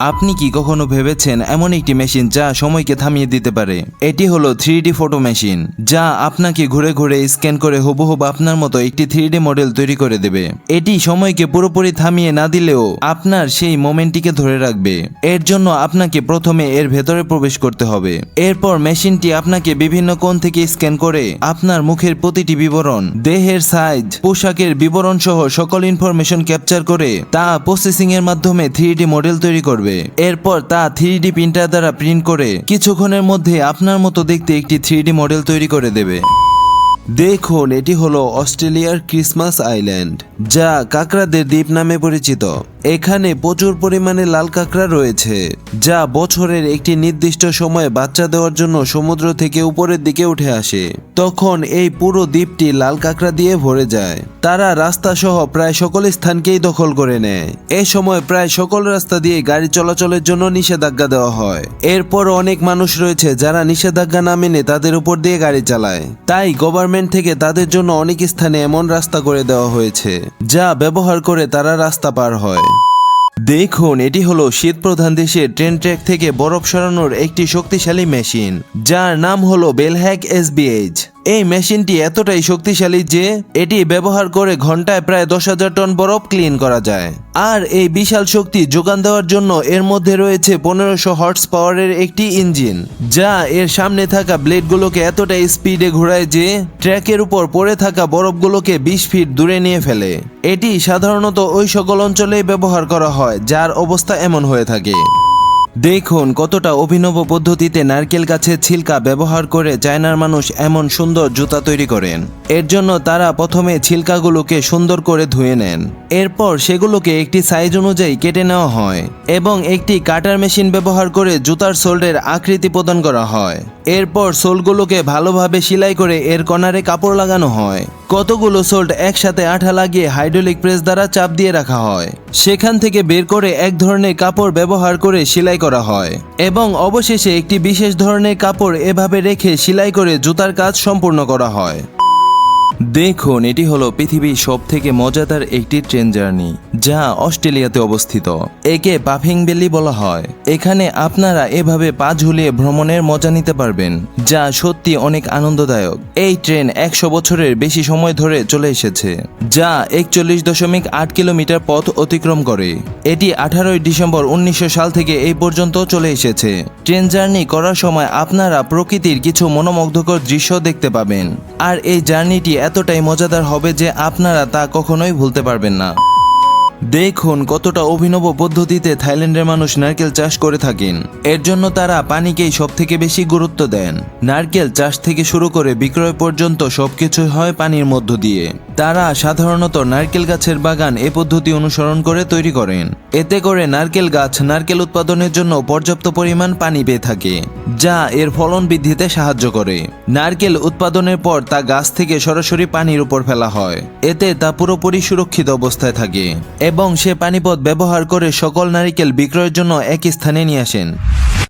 আপনি কি কখনো ভেবেছেন এমন একটি মেশিন যা সময়কে থামিয়ে দিতে পারে? এটি হলো থ্রি ফটো মেশিন, যা আপনাকে ঘুরে ঘুরে স্ক্যান করে হুবহুব আপনার মতো একটি থ্রি মডেল তৈরি করে দেবে। এটি সময়কে পুরোপুরি থামিয়ে না দিলেও আপনার সেই মোমেন্টটিকে ধরে রাখবে। এর জন্য আপনাকে প্রথমে এর ভেতরে প্রবেশ করতে হবে। এরপর মেশিনটি আপনাকে বিভিন্ন কোণ থেকে স্ক্যান করে আপনার মুখের প্রতিটি বিবরণ, দেহের সাইজ, পোশাকের বিবরণ সহ সকল ইনফরমেশন ক্যাপচার করে তা প্রসেসিং এর মাধ্যমে থ্রি মডেল তৈরি করবে। এরপর তা থ্রি প্রিন্টার দ্বারা প্রিন্ট করে কিছুক্ষণের মধ্যে আপনার মতো দেখতে একটি থ্রি মডেল তৈরি করে দেবে। দেখুন, এটি হলো অস্ট্রেলিয়ার ক্রিসমাস আইল্যান্ড, যা কাকড়াদের দ্বীপ নামে পরিচিত। এখানে প্রচুর পরিমাণে লাল কাঁকড়া রয়েছে, যা বছরের একটি নির্দিষ্ট সময়ে বাচ্চা দেওয়ার জন্য সমুদ্র থেকে উপরের দিকে উঠে আসে। তখন এই পুরো দ্বীপটি লাল কাঁকড়া দিয়ে ভরে যায়। তারা রাস্তা সহ প্রায় সকল স্থানকেই দখল করে নেয়। এ সময় প্রায় সকল রাস্তা দিয়ে গাড়ি চলাচলের জন্য নিষেধাজ্ঞা দেওয়া হয়। এরপর অনেক মানুষ রয়েছে যারা নিষেধাজ্ঞা না মেনে তাদের উপর দিয়ে গাড়ি চালায়। তাই গভর্নমেন্ট থেকে তাদের জন্য অনেক স্থানে এমন রাস্তা করে দেওয়া হয়েছে, যা ব্যবহার করে তারা রাস্তা পার হয়। দেখুন, এটি হলো শীত প্রধান দেশের ট্রেন ট্র্যাক থেকে বরফ সরানোর একটি শক্তিশালী মেশিন, যার নাম হলো বেলহ্যাক এসবিএইচ। এই মেশিনটি এতটাই শক্তিশালী যে এটি ব্যবহার করে ঘন্টায় প্রায় দশ হাজার টন বরফ ক্লিন করা যায়। আর এই বিশাল শক্তি যোগান দেওয়ার জন্য এর মধ্যে রয়েছে পনেরোশো হর্স পাওয়ারের একটি ইঞ্জিন, যা এর সামনে থাকা ব্লেডগুলোকে এতটাই স্পিডে ঘোরায় যে ট্র্যাকের উপর পড়ে থাকা বরফগুলোকে বিশ ফিট দূরে নিয়ে ফেলে। এটি সাধারণত ওই সকল অঞ্চলেই ব্যবহার করা হয়, যার অবস্থা এমন হয়ে থাকে। দেখুন কতটা অভিনব পদ্ধতিতে নারকেল গাছের ছিলকা ব্যবহার করে চায়নার মানুষ এমন সুন্দর জুতা তৈরি করেন। এর জন্য তারা প্রথমে ছিলকাগুলোকে সুন্দর করে ধুয়ে নেন। এরপর সেগুলোকে একটি সাইজ অনুযায়ী কেটে নেওয়া হয় এবং একটি কাটার মেশিন ব্যবহার করে জুতার সোল্ডের আকৃতি প্রদান করা হয়। এরপর সোলগুলোকে ভালোভাবে সেলাই করে এর কর্নারে কাপড় লাগানো হয়। কতগুলো সোল্ট একসাথে আঠা লাগিয়ে হাইড্রোলিক প্রেস দ্বারা চাপ দিয়ে রাখা হয়। সেখান থেকে বের করে এক ধরনের কাপড় ব্যবহার করে সেলাই করা হয়। এবং অবশেষে একটি বিশেষ ধরনের কাপড় এভাবে রেখে সেলাই করে জুতার কাজ সম্পূর্ণ করা হয়। দেখুন, এটি হলো পৃথিবীর সব থেকে মজাদার একটি ট্রেন জার্নি, যা অস্ট্রেলিয়াতে অবস্থিত। একে পাফিং বেলি বলা হয়। এখানে আপনারা এভাবে পা ঝুলিয়ে ভ্রমণের মজা নিতে পারবেন, যা সত্যি অনেক আনন্দদায়ক। এই ট্রেন একশো বছরের বেশি সময় ধরে চলে এসেছে, যা একচল্লিশ দশমিক আট কিলোমিটার পথ অতিক্রম করে। এটি আঠারোই ডিসেম্বর উনিশশো সাল থেকে এই পর্যন্ত চলে এসেছে। ট্রেন জার্নি করার সময় আপনারা প্রকৃতির কিছু মনোমুগ্ধকর দৃশ্য দেখতে পাবেন। আর এই জার্নিটি এতটাই মজাদার হবে যে আপনারা তা কখনোই ভুলতে পারবেন না। দেখুন কতটা অভিনব পদ্ধতিতে থাইল্যান্ডের মানুষ নারকেল চাষ করে থাকেন। এর জন্য তারা পানিকেই সব থেকে বেশি গুরুত্ব দেন। নারকেল চাষ থেকে শুরু করে বিক্রয় পর্যন্ত সবকিছু হয় পানির মধ্য দিয়ে। তারা সাধারণত নারকেল গাছের বাগান এ পদ্ধতি অনুসরণ করে তৈরি করেন। এতে করে নারকেল গাছ নারকেল উৎপাদনের জন্য পর্যাপ্ত পরিমাণ পানি পেয়ে থাকে, যা এর ফলন বৃদ্ধিতে সাহায্য করে। নারকেল উৎপাদনের পর তা গাছ থেকে সরাসরি পানির উপর ফেলা হয়, এতে তা পুরোপুরি সুরক্ষিত অবস্থায় থাকে এবং সে পানিপথ ব্যবহার করে সকল নারিকেল বিক্রয়ের জন্য এক স্থানে নিয়ে আসেন।